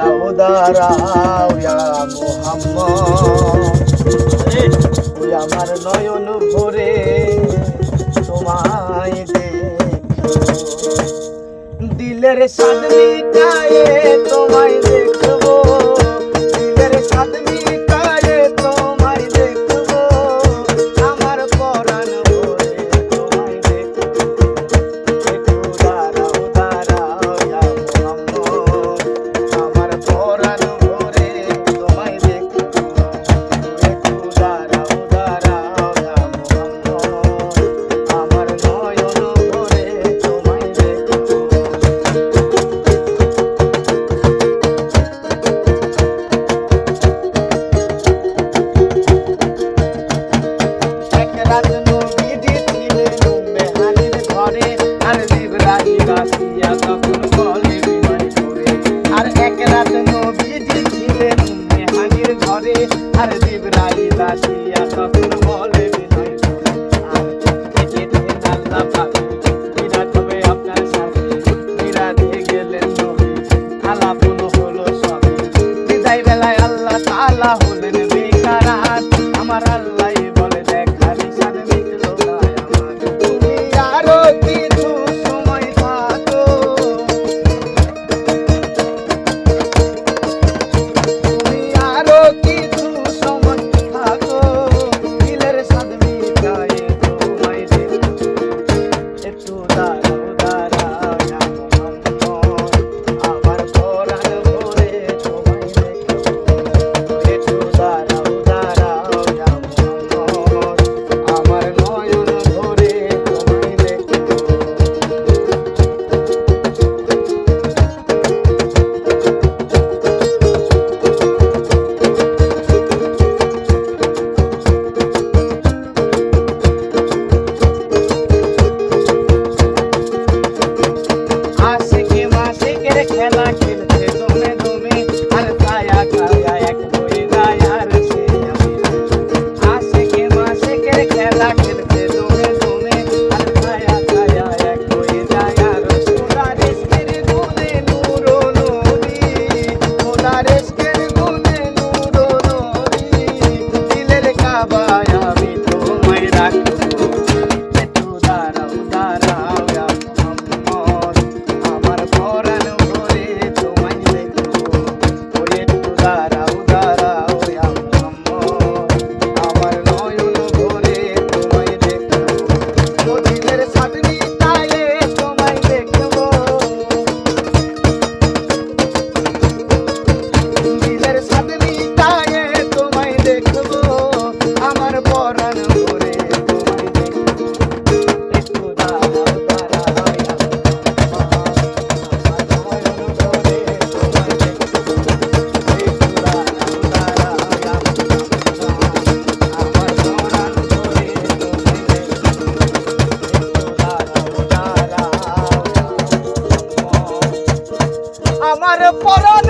দাঁড়াও দাঁড়াও মোহাম্মদ। তুই আমার নয়ন ভরে তোমায় দেখো। দিলের সামনে তোমায় দেখো। পরাণ